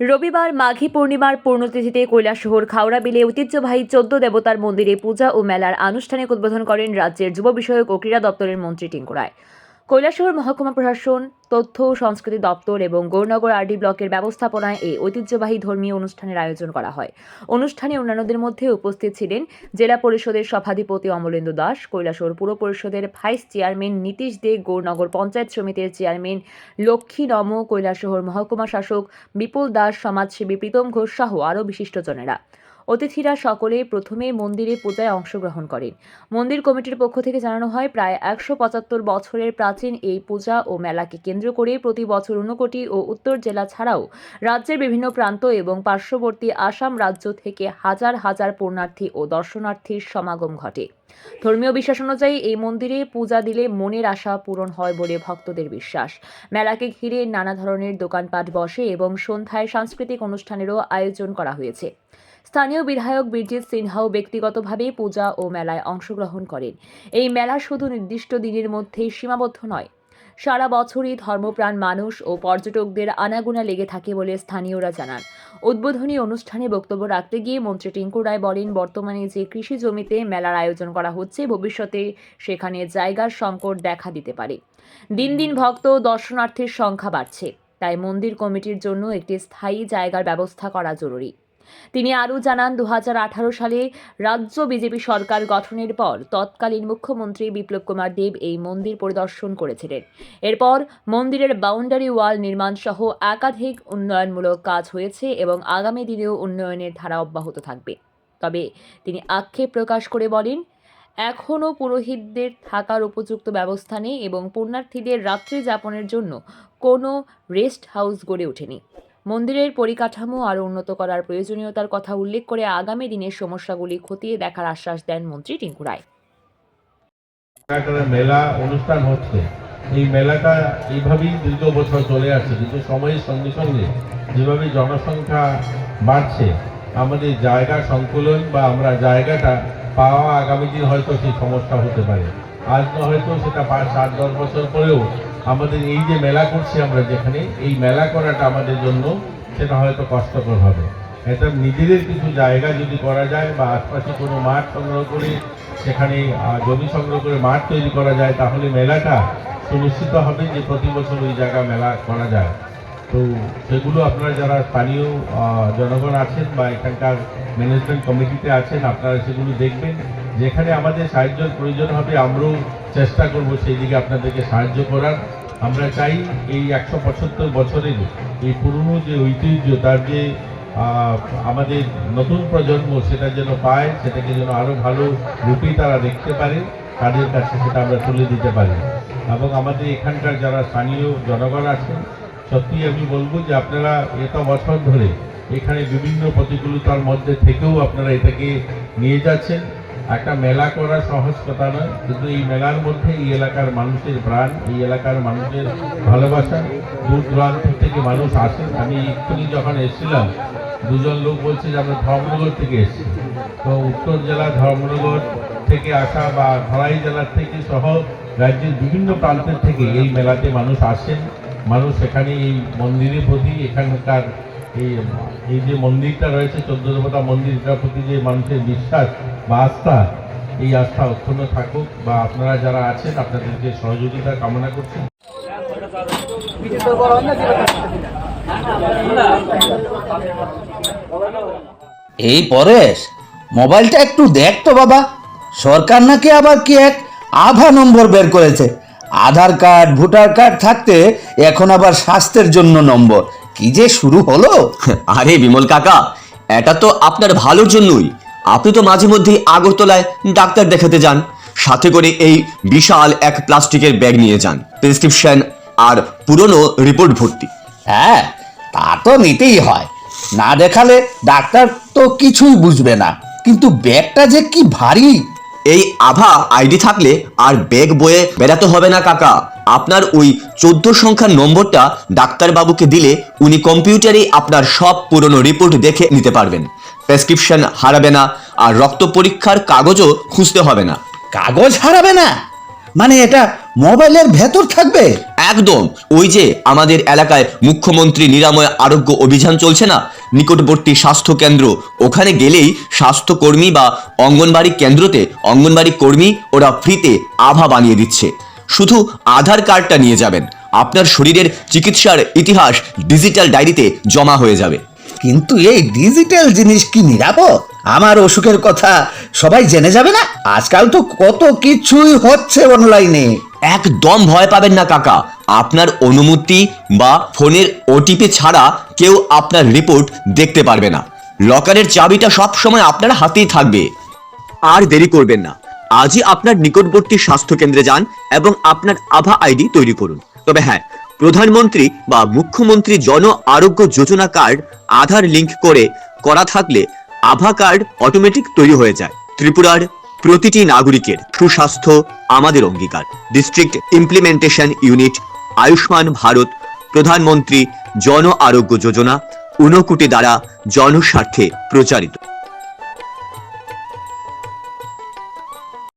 রবিবার মাঘী পূর্ণিমার পূর্ণতিথিতে কৈলাসহর খাওড়া বিলে ঐতিহ্যবাহী চোদ্দ দেবতার মন্দিরে পূজা ও মেলার আনুষ্ঠানিক উদ্বোধন করেন রাজ্যের যুব বিষয়ক ও ক্রীড়া দপ্তরের মন্ত্রী টিঙ্কু রায় কৈলাসহর মহকুমা প্রশাসন, তথ্য সংস্কৃতি দপ্তর এবং গৌরনগর আরডি ব্লকের ব্যবস্থাপনায় এই ঐতিহ্যবাহী ধর্মীয় অনুষ্ঠানের আয়োজন করা হয়। অনুষ্ঠানে অন্যান্যদের মধ্যে উপস্থিত ছিলেন জেলা পরিষদের সভাধিপতি অমলেন্দু দাস, কৈলাসহর পুর পরিষদের ভাইস চেয়ারম্যান নীতিশ দে, গৌরনগর পঞ্চায়েত সমিতির চেয়ারম্যান লক্ষ্মী নম, কৈলাসহর মহকুমা শাসক বিপুল দাস, সমাজসেবী প্রীতম ঘোষ সহ আরও বিশিষ্টজনেরা। অতিথিরা সকলে প্রথমে মন্দিরে পূজায় অংশগ্রহণ করেন। মন্দির কমিটির পক্ষ থেকে জানানো হয়, প্রায় একশো পঁচাত্তর বছরের প্রাচীন এই পূজা ও মেলাকে কেন্দ্র করে প্রতি বছর ঊনকোটি ও উত্তর জেলা ছাড়াও রাজ্যের বিভিন্ন প্রান্ত এবং পার্শ্ববর্তী আসাম রাজ্য থেকে হাজার হাজার পূর্ণার্থী ও দর্শনার্থীর সমাগম ঘটে। ধর্মীয় বিশ্বাস অনুযায়ী এই মন্দিরে পূজা দিলে মনের আশা পূরণ হয় বলে ভক্তদের বিশ্বাস। মেলাকে ঘিরে নানা ধরনের দোকানপাট বসে এবং সন্ধ্যায় সাংস্কৃতিক অনুষ্ঠানেরও আয়োজন করা হয়েছে। স্থানীয় বিধায়ক বীরজিৎ সিনহাও ব্যক্তিগতভাবে পূজা ও মেলায় অংশগ্রহণ করেন। এই মেলা শুধু নির্দিষ্ট দিনের মধ্যেই সীমাবদ্ধ নয়। সারা বছরই ধর্মপ্রাণ মানুষ ও পর্যটকদের আনাগোনা লেগে থাকে বলে স্থানীয়রা জানান। উদ্বোধনী অনুষ্ঠানে বক্তব্য রাখতে গিয়ে মন্ত্রী টিঙ্কু রায় বলেন, বর্তমানে যে কৃষি জমিতে মেলার আয়োজন করা হচ্ছে, ভবিষ্যতে সেখানে জায়গার সংকট দেখা দিতে পারে। দিন দিন ভক্ত দর্শনার্থীর সংখ্যা বাড়ছে। তাই মন্দির কমিটির জন্য একটি স্থায়ী জায়গার ব্যবস্থা করা জরুরি। তিনি আরও জানান দু হাজার আঠারো সালে রাজ্য বিজেপি সরকার গঠনের পর তৎকালীন মুখ্যমন্ত্রী বিপ্লব কুমার দেব এই মন্দির পরিদর্শন করেছিলেন। এরপর মন্দিরের বাউন্ডারি ওয়াল নির্মাণ সহ একাধিক উন্নয়নমূলক কাজ হয়েছে এবং আগামী দিনেও উন্নয়নের ধারা অব্যাহত থাকবে। তবে তিনি আক্ষেপ প্রকাশ করে বলেন, এখনও পুরোহিতদের থাকার উপযুক্ত ব্যবস্থা নেই এবং পুণ্যার্থীদের রাত্রি যাপনের জন্য কোনো রেস্ট হাউস গড়ে ওঠেনি। মন্দিরের পরিকাঠামো আরও উন্নত করার প্রয়োজনীয়তার কথা উল্লেখ করে আগামী দিনের সমস্যাগুলি খতিয়ে দেখার আশ্বাস দেন মন্ত্রী টিঙ্কু রায়। মেলা অনুষ্ঠান হচ্ছে। এই মেলাটা এইভাবেই দীর্ঘ বছর চলে আসছে। কিন্তু সময়ের সঙ্গে সঙ্গে যেভাবে জনসংখ্যা বাড়ছে, আমাদের জায়গা সংকুলন বা আমরা জায়গাটা পাওয়া আগামী দিন হয়তো সেই সমস্যা হতে পারে। আজ না হয়তো সেটা পাঁচ, সাত, দশ বছর পরেও আমাদের এই যে মেলা করছি আমরা যেখানে, এই মেলা করাটা আমাদের জন্য সেটা হয়তো কষ্টকর হবে। এটা নিজেদের কিছু জায়গা যদি করা যায় বা আশপাশে কোনো মাঠ সংগ্রহ করে, সেখানে জমি সংগ্রহ করে মাঠ তৈরি করা যায়, তাহলে মেলাটা সুনিশ্চিত হবে যে প্রতি বছর ওই জায়গা মেলা করা যায়। তো সেগুলো আপনারা যারা স্থানীয় জনগণ আছেন বা এখানকার ম্যানেজমেন্ট কমিটিতে আছেন, আপনারা সেগুলো দেখবেন। যেখানে আমাদের সাহায্যের প্রয়োজন হবে, আমরাও চেষ্টা করব সেই দিকে আপনাদেরকে সাহায্য করার। আমরা চাই এই একশো পঁচাত্তর বছরের এই পুরনো যে ঐতিহ্য, তার যে আমাদের নতুন প্রজন্ম, সেটা যেন পায়, সেটাকে যেন আরও ভালো রূপে তারা দেখতে পারে, তাদের কাছে সেটা আমরা তুলে দিতে পারি। এবং আমাদের এখানকার যারা স্থানীয় জনগণ আছেন, সত্যি আমি বলব যে আপনারা এত বছর ধরে এখানে বিভিন্ন প্রতিকূলতার মধ্যে থেকেও আপনারা এটাকে নিয়ে যাচ্ছেন। একটা মেলা করা সহজ কথা নয়, কিন্তু এই মেলার মধ্যে এই এলাকার মানুষের প্রাণ, এই এলাকার মানুষের ভালোবাসা, দূর দূরান্ত থেকে মানুষ আসেন আমি এক্ষুনি যখন এসেছিলাম, দুজন লোক বলছে যে আমরা ধর্মনগর থেকে এসেছি। তো উত্তর জেলা ধর্মনগর থেকে আসা বা ধলাই জেলার থেকে সহ রাজ্যের বিভিন্ন প্রান্তের থেকে এই মেলাতে মানুষ আসেন। মানুষ এখানে এই মন্দিরের প্রতি এখানকার এই এই যে মন্দিরটা রয়েছে, চোদ্দ দেবতা মন্দিরটার প্রতি যে মানুষের বিশ্বাস বা আস্থা এই আস্থা অক্ষুণ্ণ থাকুক বা আপনারা যারা আছেন আপনাদেরকে সহযোগিতা কামনা করছেন এই পরেশ মোবাইলটা একটু দেখ তো বাবা। সরকার নাকি আবার কি এক আধা নম্বর বের করেছে? আধার কার্ড ভোটার কার্ড থাকতে এখন আবার স্বাস্থ্যের জন্য নম্বর। কি যে শুরু হলো? আরে বিমল কাকা এটা তো আপনার ভালোর জন্যই। আপনি তো মাঝে মধ্যেই আগরতলায় ডাক্তার দেখাতে যান। সাথে করে এই বিশাল এক প্লাস্টিকের ব্যাগ নিয়ে যান। প্রেসক্রিপশন আর পুরনো রিপোর্ট ভর্তি। হ্যাঁ তা তো নিতেই হয়। না দেখালে ডাক্তার তো কিছুই বুঝবে না। কিন্তু ব্যাগটা যে কি ভারী! এই আভা আইডি থাকলে আর ব্যাগ বয়ে বেড়াতে হবে না কাকা। আপনার ওই চোদ্দ সংখ্যার নম্বরটা ডাক্তারবাবুকে দিলে উনি কম্পিউটারে আপনার সব পুরনো রিপোর্ট দেখে নিতে পারবেন। প্রেসক্রিপশন হারাবে না আর রক্ত পরীক্ষার কাগজও খুঁজতে হবে না। কাগজ হারাবে না? মানে এটা মোবাইলের ভেতর থাকবে? একদম। ওই যে আমাদের এলাকায় মুখ্যমন্ত্রী নিরাময় আরোগ্য অভিযান চলছে না? নিকটবর্তী স্বাস্থ্য কেন্দ্র ওখানে গেলেই স্বাস্থ্যকর্মী বা অঙ্গনবাড়ি কেন্দ্রতে অঙ্গনবাড়ি কর্মী ওরা ফ্রিতে আভা বানিয়ে দিচ্ছে। শুধু আধার কার্ডটা নিয়ে যাবেন। আপনার শরীরের চিকিৎসার ইতিহাস ডিজিটাল ডায়েরিতে জমা হয়ে যাবে। কিন্তু এই ডিজিটাল জিনিস কি নিরাপদ? আমার অসুখের কথা সবাই জেনে যাবে না? আজকাল তো কত কিছুই হচ্ছে অনলাইনে একদম ভয় পাবেন না, কাকা। আপনার অনুমতি বা ফোনের ওটিপি ছাড়া কেউ আপনার রিপোর্ট দেখতে পারবে না। লকারের চাবিটা সব সময় আপনার হাতেই থাকবে। আর দেরি করবেন না। আজই আপনার নিকটবর্তী স্বাস্থ্য কেন্দ্রে যান এবং আপনার আভা আইডি তৈরি করুন। তবে হ্যাঁ প্রধানমন্ত্রী বা মুখ্যমন্ত্রী জন আরোগ্য যোজনা কার্ড, আধার লিংক করে করা থাকলে আভা কার্ড অটোমেটিক তৈরি হয়ে যায়। ত্রিপুরার প্রতিটি নাগরিকের সুস্বাস্থ্য আমাদের অঙ্গীকার। District implementation unit Ayushman Bharat Pradhan Mantri Jan Arogya যোজনা, ঊনকোটি দ্বারা জনস্বার্থে প্রচারিত।